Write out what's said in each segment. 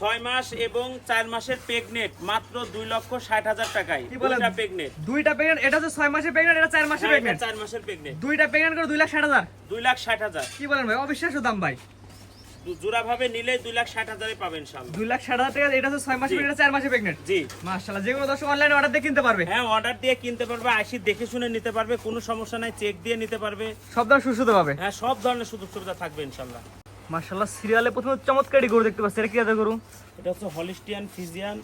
ছয় মাস এবং চার মাসের প্রেগনেট মাত্র দুই লক্ষ ষাট হাজার টাকায়। দুইটা প্রেগনেট দুইটা প্রেগনেন্ট এটা হচ্ছে ছয় মাসের প্রেগনেন্ট এটা চার মাসের প্রেগনেন্ট চার মাসের প্রেগনেট দুইটা প্রেগনেন্ট করে দুই লাখ ষাট হাজার? দুই লাখ ষাট হাজার। কি বলেন ভাই অবিশ্বাস্য দাম ভাই। জোড়া ভাবে নিলে দুই লাখ ষাট হাজারে পাবেন ইনশাল্লাহ দুই লাখ ষাট হাজার টাকা এটা হচ্ছে ছয় মাসের। প্রেগনেন্ট চার মাসের প্রেগনেন্ট জি। মাশাআল্লাহ যেগুলো দর্শক অনলাইনে অর্ডার দিয়ে কিনতে পারবে। হ্যাঁ অর্ডার দিয়ে কিনতে পারবে আসি দেখে শুনে নিতে পারবে কোনো সমস্যা নাই চেক দিয়ে নিতে পারবে। সব দাম সুস্থ পাবে। হ্যাঁ সব ধরনের সুযোগ সুবিধা থাকবে ইনশাল্লাহ মাশাআল্লাহ সিরিয়ালে প্রথমে চমৎকারি গরু দেখতে পাচ্ছি। এটা কি জাতের গরু? এটা হচ্ছে হলিস্টিয়ান ফিজিয়ান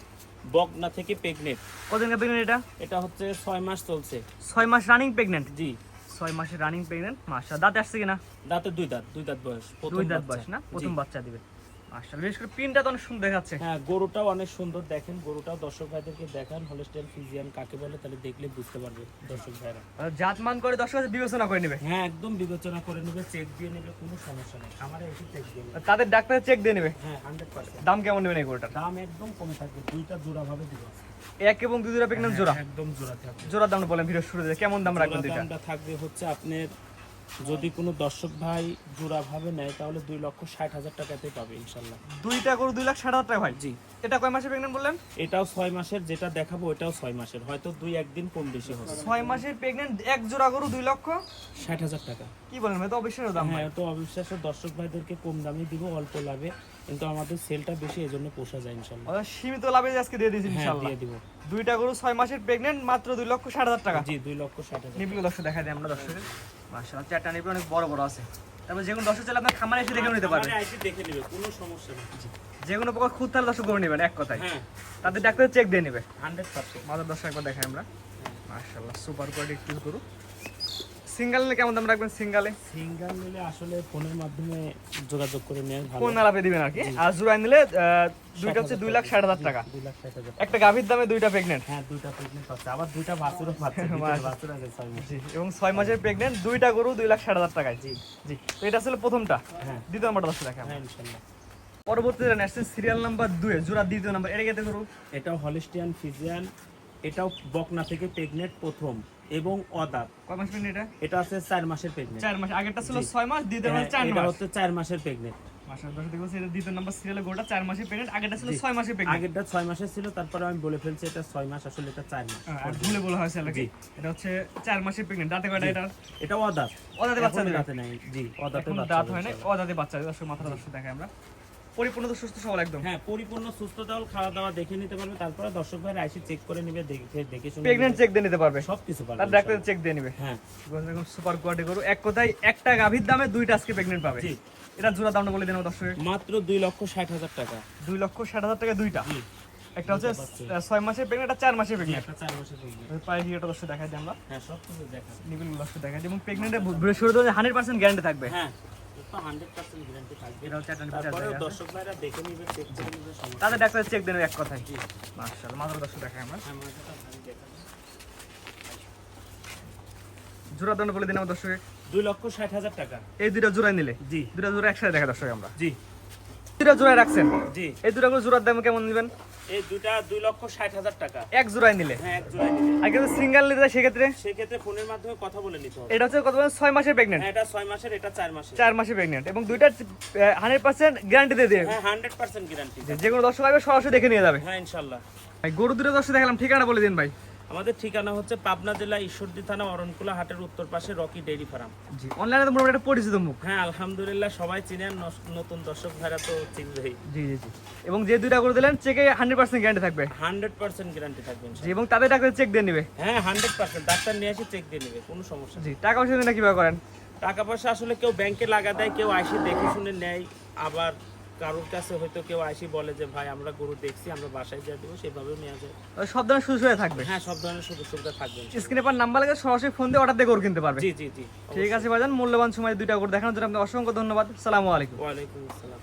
বগনা থেকে প্রেগনেন্ট কতদিন প্রেগনেন্ট এটা? এটা হচ্ছে ছয় মাস চলছে। ছয় মাস রানিং প্রেগনেন্ট জি। ছয় মাসের রানিং প্রেগনেন্ট মাসা দাঁত আসছে কিনা? দাঁতে দুই দাঁত দুই দাঁত বয়স প্রথম দুই দাঁত বয়স না? প্রথম বাচ্চা দিবে। মাশাআল্লাহ বিশেষ করে পিনটা তো অনেক সুন্দর দেখাচ্ছে। হ্যাঁ গরুটাও অনেক সুন্দর দেখেন গরুটাও দর্শক ভাইদেরকে দেখান হলিস্টিয়ান ফিজিয়ান কাকে বলে তাহলে দেখলে বুঝতে পারবে দর্শক ভাইরা। জাত মান করে দর্শক বিবেচনা করে নেবে। হ্যাঁ একদম বিবেচনা করে নেবে চেক দিয়ে নেবে কোনো সমস্যা নেই। আমার এসে চেক দিয়ে নেবে। তাদের ডাক্তার চেক দিয়ে নেবে। হ্যাঁ দাম কেমন নেবেন এই গরুটার? দাম একদম কমে থাকবে দুইটা জোড়া ভাবে দিব। এক এবং দুই জোড়া একদম জোড়া থাকবে। জোড়া দাম বলেন ভিডিও শুরুতে কেমন দাম রাখবেন দুইটা? দামটা থাকবে হচ্ছে আপনার যদি কোনো দর্শক ভাই জোড়া ভাবে নেয় তাহলে দুই লক্ষ ষাট হাজার টাকাতেই পাবে ইনশাল্লাহ। দুইটা গরু দুই লাখ ষাট হাজার টাকা ভাই? জি। এটা কয় মাসে প্রেগনেন্ট বললেন? এটাও ছয় মাসের যেটা দেখাবো ওটাও ছয় মাসের। হয়তো দুই একদিন কম বেশি হবে। ছয় মাসের প্রেগনেন্ট এক জোড়া গরু দুই লক্ষ? ষাট হাজার টাকা। কি বলেন ভাই তো অবশ্যই দাম হ্যাঁ তো অবিশ্বাস্য দর্শক ভাইদেরকে কম দামে দিব অল্প লাভে। কিন্তু আমাদের সেলটা বেশি এজন্য পোষা যায় ইনশাল্লাহ। সীমিত লাভে আজকে দিয়ে দিয়েছি হ্যাঁ ইনশাআল্লাহ দিয়ে দিব। দুইটা গরু ছয় মাসের প্রেগনেন্ট মাত্র দুই লক্ষ ষাট হাজার টাকা। জি দুই লক্ষ ষাট হাজার দর্শক দেখা দিই আমরা দর্শকের মাশাআল্লাহ চারটা নিবি অনেক বড় বড় আছে। তারপর যে কোনো দর্শক চাইলে আপনার খামারে এসে দেখে নিতে পারবে আমারে দেখে নেবে কোনো সমস্যা নেই। যে কোনো প্রকার খুদ তাহলে দর্শক গরু নেবেন এক কথায়। হ্যাঁ। তাদের ডাক্তার চেক দিয়ে নেবে। হান্ড্রেড পার্সেন্ট মাদার দর্শক একবার দেখাই আমরা। মাশাআল্লাহ সুপার কোয়ালিটি একটু গরু। সিঙ্গেল নিলে কেমন দাম রাখবেন সিঙ্গেলে সিঙ্গাল নিলে আসলে ফোনের মাধ্যমে যোগাযোগ করে কোন আলাপে দিবেন আর কি। আর জোড়ায় নিলে দুইটা হচ্ছে দুই লাখ ষাট হাজার টাকা। দুই লাখ ষাট হাজার একটা গাভীর দামে দুইটা প্রেগনেন্ট হ্যাঁ দুইটা প্রেগনেন্ট পাচ্ছে আবার দুইটা বাছুরও পাচ্ছে বাছুর। আছে ছয় মাস এবং ছয় মাসের প্রেগনেন্ট দুইটা গরু দুই লাখ ষাট হাজার টাকায়। জি। জি তো এটা আসলে প্রথমটা। হ্যাঁ। দ্বিতীয় নাম্বারটা হ্যাঁ পরবর্তীতে আসছে সিরিয়াল নাম্বার দুই জোড়া দ্বিতীয় নাম্বার এটা কেটে এটাও হলিস্টিয়ান ফিজিয়ান এটাও বকনা থেকে প্রেগনেন্ট প্রথম এবং অদাপ কয় মাস প্রেগনেন্ট এটা? এটা আছে চার মাসের প্রেগনেন্ট। চার মাস আগেরটা ছিল জি। ছয় মাস দ্বিতীয় মাস চার এটা মাস। হচ্ছে মাসের প্রেগনেন্ট। মাসের এটা দ্বিতীয় নাম্বার সিরিয়ালে গোটা চার মাসের প্রেগনেন্ট আগেরটা ছিল ছয় মাসের প্রেগনেন্ট। আগেরটা ছয় মাসের ছিল তারপরে আমি বলে ফেলছি এটা ছয় মাস আসলে এটা চার মাস। আর ভুলে বলা হয়েছে আর কি এটা হচ্ছে চার মাসের প্রেগনেন্ট। দাঁতে কয়টা এটা? এটা অদাতে বাচ্চা দাঁতে নাই। জি অদাতে বাচ্চা দাঁত হয় না অদাতে বাচ্চা। দর্শক মাথাটা দর্শক দেখাই আমরা। পরিপূর্ণ সুস্থ সবল একদম। হ্যাঁ পরিপূর্ণ সুস্থ দল খাওয়া দাওয়া দেখে নিতে পারবে তারপরে দর্শক ভাইরা এসে চেক করে নিবে দেখে দেখে শুনে প্রেগনেন্ট চেক দিয়ে নিতে পারবে। সব কিছু পারবে তার ডাক্তার চেক দিয়ে নিবে। হ্যাঁ। সুপার কোয়ালিটি গরু। এক কথায় একটা গাভীর দামে দুইটা আজকে প্রেগনেন্ট পাবে। জি। এটা জোড়া দামটা বলে দেন দর্শক মাত্র দুই লক্ষ ষাট হাজার টাকা। দুই লক্ষ ষাট হাজার টাকা দুইটা। জি। একটা হচ্ছে বুঝতে পারছি। আহ, ছয় মাসের প্রেগনেন্ট একটা চার মাসের প্রেগনেন্ট একটা চার মাসের pregnant। পায়ে ভিডিওটা দর্শক দেখাই দিই আমরা। হ্যাঁ সব কিছু দেখা নিবিল দর্শক দেখাই দিই। এবং শুরু হান্ড্রেড পার্সেন্ট গ্যারান্টি থাকবে। হ্যাঁ। দর্শক ভাইরা দেখে নিবে চেক করে নিবে তাদের ডাক্তার চেক দেন এক কথায়। জি। মার্শাল মাত্র দর্শক দেখাই আমরা। হ্যাঁ। জোড়া দাম বলে দিন আমার দর্শক দুই লক্ষ ষাট হাজার টাকা। এই দুটা জোড়ায় নিলে। জি। দুটা জোড়া একসাথে দেখা দর্শক আমরা। জি। দুইটা জোড়ায় রাখছেন? জি। এই দুটা করে জোড়ার দাম কেমন নেবেন? এই দুটা দুই লক্ষ ষাট হাজার টাকা। এক জোড়ায় নিলে? হ্যাঁ এক জোড়ায় নিলে। আর কিন্তু সিঙ্গেল নিতে সেক্ষেত্রে? সেক্ষেত্রে ফোনের মাধ্যমে কথা বলে নিতে হবে। এটা হচ্ছে কত বলেন? ছয় মাসের প্রেগনেন্ট হ্যাঁ এটা ছয় মাসের এটা চার মাসের। চার মাসের প্রেগনেন্ট এবং দুইটা হান্ড্রেড পার্সেন্ট গ্যারান্টি দিয়ে দেবে হ্যাঁ হান্ড্রেড পার্সেন্ট গ্যারান্টি যে কোনো দর্শক আসবে সরাসরি দেখে নিয়ে যাবে। হ্যাঁ ইনশাল্লাহ। গরু দুটো দর্শক দেখালাম ঠিকানা বলে দিন ভাই। আমাদের ঠিকানা হচ্ছে পাবনা জেলা ঈশ্বরদী থানা অরণকুলা হাটের উত্তর পাশে রকি ডেইরি ফার্ম। জি অনলাইনে তো মোটামুটি পরিচিত মুখ। হ্যাঁ আলহামদুলিল্লাহ সবাই চিনেন নতুন দর্শক ভাইরা তো চিনবেই। জি জি জি। এবং যে দুইটা করে দিলেন চেকে হান্ড্রেড পার্সেন্ট গ্যারান্টি থাকবে। হান্ড্রেড পার্সেন্ট গ্যারান্টি থাকবে জি এবং তাদের ডাক্তার চেক দিয়ে নেবে। হ্যাঁ হান্ড্রেড পার্সেন্ট ডাক্তার নিয়ে এসে চেক দিয়ে নেবে কোনো সমস্যা জি টাকা পয়সা দিন কীভাবে করেন? টাকা পয়সা আসলে কেউ ব্যাংকে লাগা দেয় কেউ আইসি দেখে শুনে নেয় আবার কারোর কাছে হয়তো কেউ আইসি বলে যে ভাই আমরা গরু দেখছি আমরা বাসায় যা দেবো সেভাবেও নেওয়া যায়। সব ধরনের সুযোগ সুবিধা থাকবে? হ্যাঁ সব ধরনের সুযোগ সুবিধা থাকবে স্ক্রিনে পার নাম্বার লাগে সরাসরি ফোন দিয়ে অর্ডার দিয়ে গরু কিনতে পারবে। জি জি জি ঠিক আছে ভাইজান মূল্যবান সময় দুইটা গরু দেখানোর জন্য আপনাকে অসংখ্য ধন্যবাদ। সালামু আলাইকুম। ওয়ালাইকুম আসসালাম।